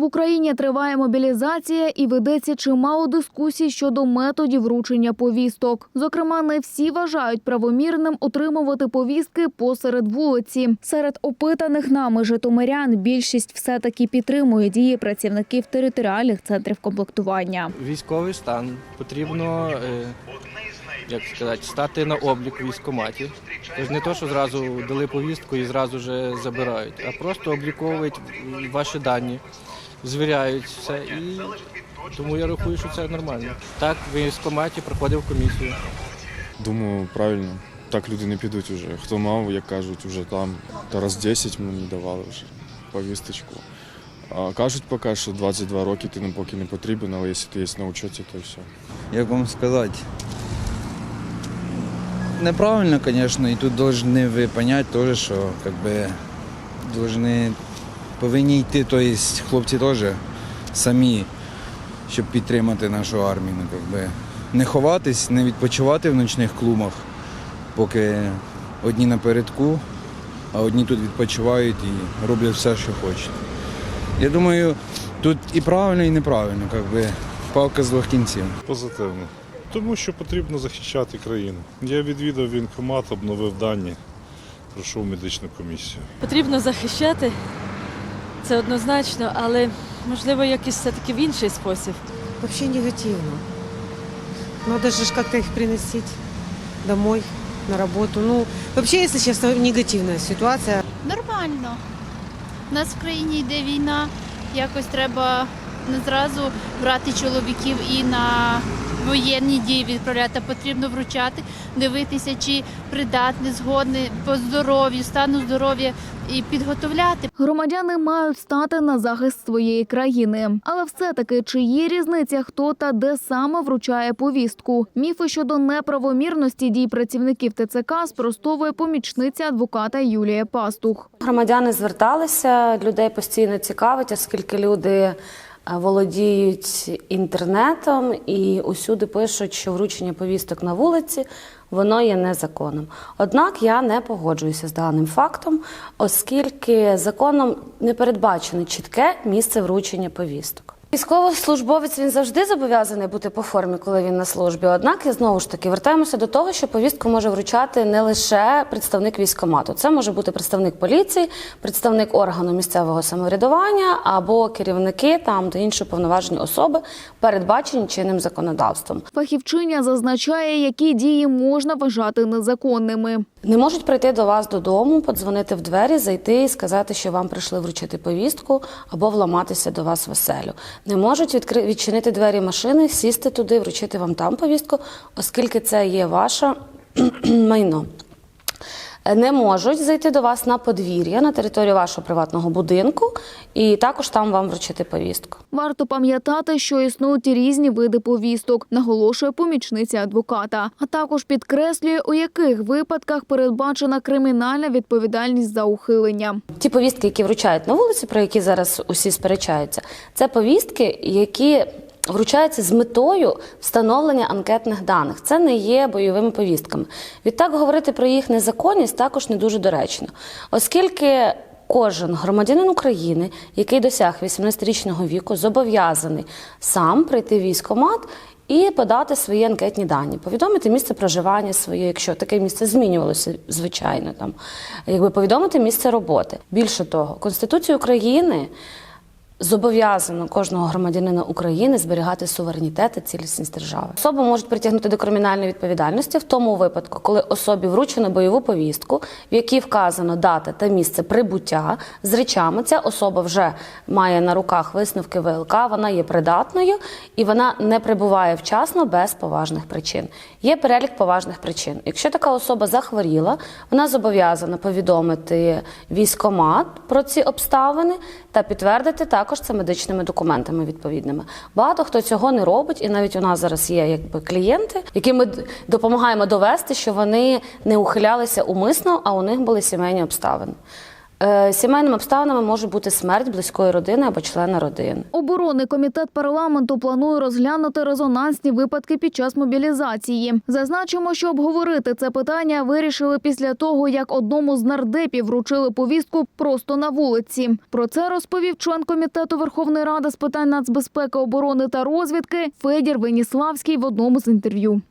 В Україні триває мобілізація і ведеться чимало дискусій щодо методів вручення повісток. Зокрема, не всі вважають правомірним отримувати повістки посеред вулиці. Серед опитаних нами житомирян більшість все таки підтримує дії працівників територіальних центрів комплектування. Військовий стан потрібно, е, як сказати, стати на облік в військкоматі. Тож не то, що зразу дали повістку і зразу же забирають, а просто обліковують ваші дані, звіряють все. І тому я рахую, що це нормально. Так, в військкоматі проходив комісію. Думаю, правильно. Так люди не підуть уже. Хто мав, як кажуть, уже там. Та раз 10 мені давали вже повісточку. А кажуть поки, що 22 роки ти нам поки не потрібен, але якщо ти є на учеті, то все. як вам сказати. Неправильно, звісно, і тут повинні ви поняти теж, що как би, должны, повинні йти, тобто хлопці теж самі, щоб підтримати нашу армію. Ну, как не ховатись, не відпочивати в ночних клубах, поки одні напередку, а одні тут відпочивають і роблять все, що хочуть. Я думаю, тут і правильно, і неправильно, как би, палка з двох кінців. Позитивно. Тому що потрібно захищати країну. Я відвідав вінкомат, обновив дані, пройшов медичну комісію. Потрібно захищати, це однозначно, але можливо якийсь все-таки в інший спосіб. Вообще негативно. Надо же ж как-то их приносить домой, на работу. Ну, вообще, если честно, негативная ситуация. Нормально. У нас в країні йде війна, якось треба не зразу брати чоловіків і на воєнні дії відправляти, а потрібно вручати, дивитися, чи придатний, згодний по здоров'ю, стану здоров'я і підготовляти. Громадяни мають стати на захист своєї країни. Але все-таки чи є різниця, хто та де саме вручає повістку? Міфи щодо неправомірності дій працівників ТЦК спростовує помічниця адвоката Юлія Пастух. Громадяни зверталися, людей постійно цікавить, оскільки люди володіють інтернетом і усюди пишуть, що вручення повісток на вулиці воно є незаконним. Однак я не погоджуюся з даним фактом, оскільки законом не передбачено чітке місце вручення повісток. Військовослужбовець він завжди зобов'язаний бути по формі, коли він на службі. Однак я знову ж таки вертаємося до того, що повістку може вручати не лише представник військкомату. Це може бути представник поліції, представник органу місцевого самоврядування або керівники там та інші повноважені особи, передбачені чинним законодавством. Фахівчиня зазначає, які дії можна вважати незаконними. Не можуть прийти до вас додому, подзвонити в двері, зайти і сказати, що вам прийшли вручити повістку або вламатися до вас в оселю. Не можуть відкри... відчинити двері машини, сісти туди, вручити вам там повістку, оскільки це є ваше майно. Не можуть зайти до вас на подвір'я на територію вашого приватного будинку і також там вам вручити повістку. Варто пам'ятати, що існують різні види повісток, наголошує помічниця адвоката, а також підкреслює, у яких випадках передбачена кримінальна відповідальність за ухилення. Ті повістки, які вручають на вулиці, про які зараз усі сперечаються, це повістки, які вручаються з метою встановлення анкетних даних. Це не є бойовими повістками. Відтак говорити про їх незаконність також не дуже доречно, оскільки. Кожен громадянин України, який досяг 18-річного віку, зобов'язаний сам прийти в військкомат і подати свої анкетні дані, повідомити місце проживання своє, якщо таке місце змінювалося, звичайно, там якби повідомити місце роботи. Більше того, Конституція України зобов'язано кожного громадянина України зберігати суверенітет і цілісність держави. Особу можуть притягнути до кримінальної відповідальності в тому випадку, коли особі вручено бойову повістку, в якій вказано дата та місце прибуття з речами. Ця особа вже має на руках висновки ВЛК, вона є придатною і вона не прибуває вчасно без поважних причин. Є перелік поважних причин. Якщо така особа захворіла, вона зобов'язана повідомити військомат про ці обставини та підтвердити також це медичними документами відповідними. Багато хто цього не робить, і навіть у нас зараз є якби клієнти, яким ми допомагаємо довести, що вони не ухилялися умисно, а у них були сімейні обставини. Е, Сімейними обставинами може бути смерть близької родини або члена родини. Оборонний комітет парламенту планує розглянути резонансні випадки під час мобілізації. Зазначимо, що обговорити це питання вирішили після того, як одному з нардепів вручили повістку просто на вулиці. Про це розповів член комітету Верховної Ради з питань нацбезпеки, оборони та розвідки Федір Веніславський в одному з інтерв'ю.